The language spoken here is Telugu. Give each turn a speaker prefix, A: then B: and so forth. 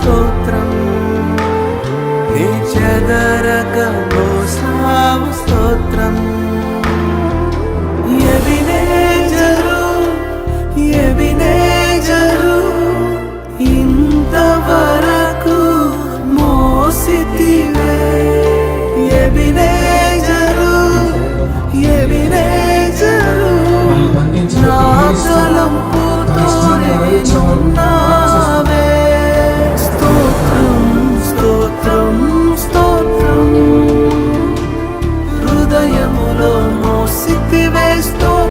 A: స్తోత్రం నీ చెదరక మోసావు స్తోత్రం